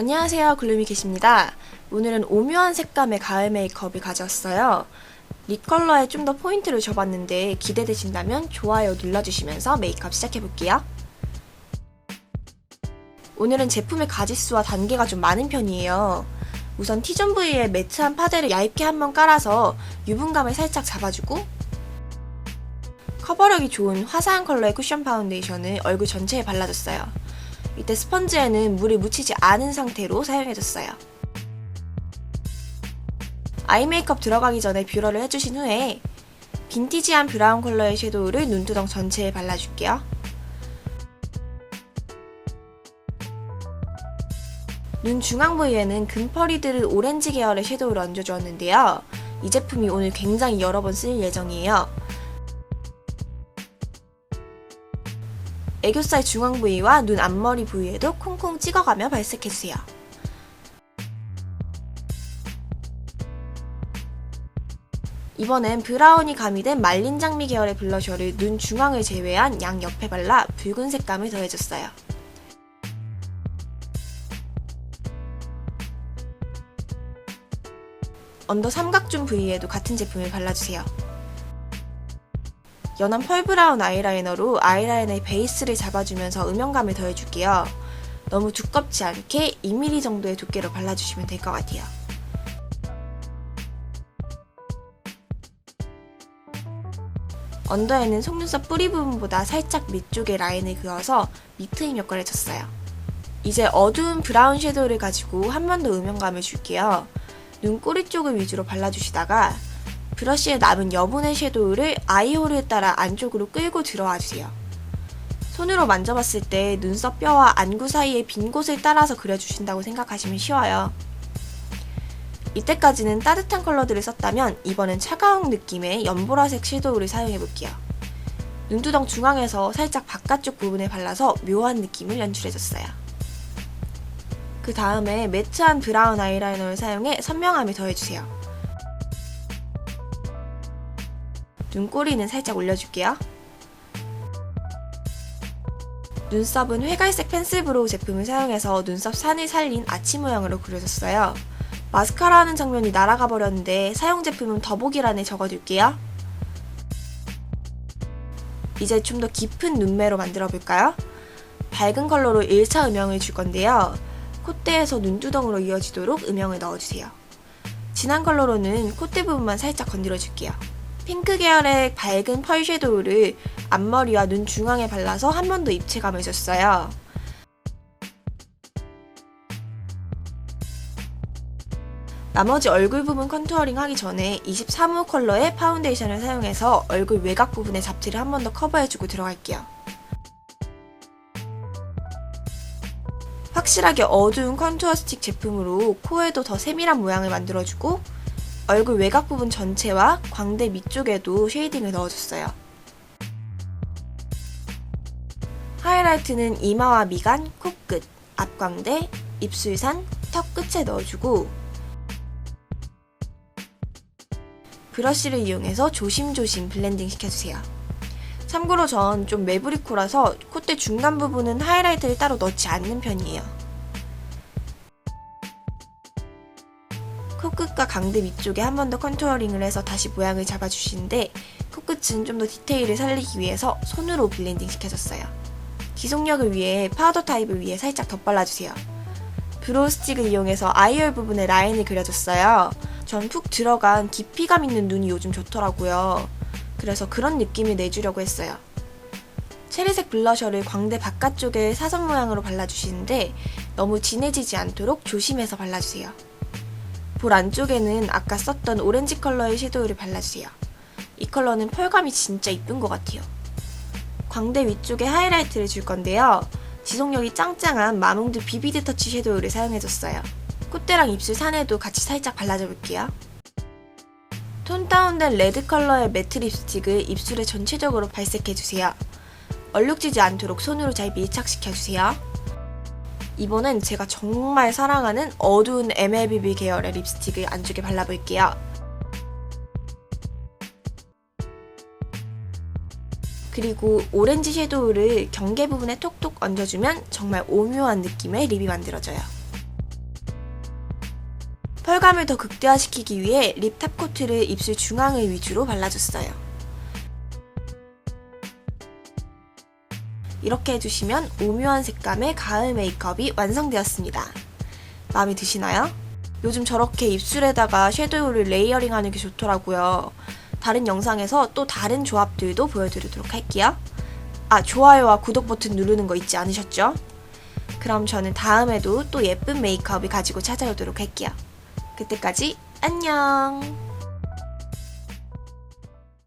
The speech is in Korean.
안녕하세요. 글루미 계십니다. 오늘은 오묘한 색감의 가을 메이크업을 가져왔어요. 립 컬러에 좀 더 포인트를 줘봤는데 기대되신다면 좋아요 눌러주시면서 메이크업 시작해볼게요. 오늘은 제품의 가지수와 단계가 좀 많은 편이에요. 우선 T존 부위에 매트한 파데를 얇게 한번 깔아서 유분감을 살짝 잡아주고 커버력이 좋은 화사한 컬러의 쿠션 파운데이션을 얼굴 전체에 발라줬어요. 이때 스펀지에는 물을 묻히지 않은 상태로 사용해줬어요. 아이 메이크업 들어가기 전에 뷰러를 해주신 후에 빈티지한 브라운 컬러의 섀도우를 눈두덩 전체에 발라줄게요. 눈 중앙 부위에는 금펄이 들은 오렌지 계열의 섀도우를 얹어주었는데요. 이 제품이 오늘 굉장히 여러 번쓸 예정이에요. 애교살 중앙 부위와 눈 앞머리 부위에도 콩콩 찍어가며 발색해주세요. 이번엔 브라운이 가미된 말린 장미 계열의 블러셔를 눈 중앙을 제외한 양 옆에 발라 붉은 색감을 더해줬어요. 언더 삼각존 부위에도 같은 제품을 발라주세요. 연한 펄 브라운 아이라이너로 아이라인의 베이스를 잡아주면서 음영감을 더해줄게요. 너무 두껍지 않게 2mm 정도의 두께로 발라주시면 될 것 같아요. 언더에는 속눈썹 뿌리 부분보다 살짝 밑쪽에 라인을 그어서 미트임 효과를 줬어요. 이제 어두운 브라운 섀도우를 가지고 한 번 더 음영감을 줄게요. 눈꼬리 쪽을 위주로 발라주시다가 브러쉬에 남은 여분의 섀도우를 아이홀을 따라 안쪽으로 끌고 들어와 주세요. 손으로 만져봤을 때 눈썹 뼈와 안구 사이의 빈 곳을 따라서 그려주신다고 생각하시면 쉬워요. 이때까지는 따뜻한 컬러들을 썼다면 이번엔 차가운 느낌의 연보라색 섀도우를 사용해볼게요. 눈두덩 중앙에서 살짝 바깥쪽 부분에 발라서 묘한 느낌을 연출해줬어요. 그 다음에 매트한 브라운 아이라이너를 사용해 선명함을 더해주세요. 눈꼬리는 살짝 올려줄게요. 눈썹은 회갈색 펜슬 브로우 제품을 사용해서 눈썹 산을 살린 아치 모양으로 그려줬어요. 마스카라 하는 장면이 날아가 버렸는데 사용 제품은 더보기란에 적어둘게요. 이제 좀 더 깊은 눈매로 만들어 볼까요? 밝은 컬러로 1차 음영을 줄 건데요. 콧대에서 눈두덩으로 이어지도록 음영을 넣어주세요. 진한 컬러로는 콧대 부분만 살짝 건드려 줄게요. 핑크 계열의 밝은 펄 섀도우를 앞머리와 눈 중앙에 발라서 한 번 더 입체감을 줬어요. 나머지 얼굴 부분 컨투어링 하기 전에 23호 컬러의 파운데이션을 사용해서 얼굴 외곽 부분의 잡티를 한 번 더 커버해주고 들어갈게요. 확실하게 어두운 컨투어 스틱 제품으로 코에도 더 세밀한 모양을 만들어주고 얼굴 외곽 부분 전체와 광대 밑쪽에도 쉐이딩을 넣어줬어요. 하이라이트는 이마와 미간, 코끝, 앞광대, 입술산, 턱 끝에 넣어주고 브러쉬를 이용해서 조심조심 블렌딩 시켜주세요. 참고로 전 좀 매부리코라서 콧대 중간 부분은 하이라이트를 따로 넣지 않는 편이에요. 코끝과 강대 위쪽에 한 번 더 컨투어링을 해서 다시 모양을 잡아주시는데 코끝은 좀 더 디테일을 살리기 위해서 손으로 블렌딩 시켜줬어요. 지속력을 위해 파우더 타입을 위해 살짝 덧발라주세요. 브로우 스틱을 이용해서 아이홀 부분에 라인을 그려줬어요. 전 푹 들어간 깊이감 있는 눈이 요즘 좋더라고요. 그래서 그런 느낌을 내주려고 했어요. 체리색 블러셔를 광대 바깥쪽에 사선 모양으로 발라주시는데 너무 진해지지 않도록 조심해서 발라주세요. 볼 안쪽에는 아까 썼던 오렌지 컬러의 섀도우를 발라주세요. 이 컬러는 펄감이 진짜 이쁜 것 같아요. 광대 위쪽에 하이라이트를 줄 건데요. 지속력이 짱짱한 마몽드 비비드 터치 섀도우를 사용해줬어요. 콧대랑 입술 산에도 같이 살짝 발라줘 볼게요. 톤 다운된 레드 컬러의 매트 립스틱을 입술에 전체적으로 발색해주세요. 얼룩지지 않도록 손으로 잘 밀착시켜주세요. 이번엔 제가 정말 사랑하는 어두운 MLBB 계열의 립스틱을 안쪽에 발라볼게요. 그리고 오렌지 섀도우를 경계 부분에 톡톡 얹어주면 정말 오묘한 느낌의 립이 만들어져요. 펄감을 더 극대화시키기 위해 립 탑코트를 입술 중앙을 위주로 발라줬어요. 이렇게 해주시면 오묘한 색감의 가을 메이크업이 완성되었습니다. 마음에 드시나요? 요즘 저렇게 입술에다가 섀도우를 레이어링 하는 게 좋더라고요. 다른 영상에서 또 다른 조합들도 보여드리도록 할게요. 아, 좋아요와 구독 버튼 누르는 거 잊지 않으셨죠? 그럼 저는 다음에도 또 예쁜 메이크업을 가지고 찾아오도록 할게요. 그때까지 안녕!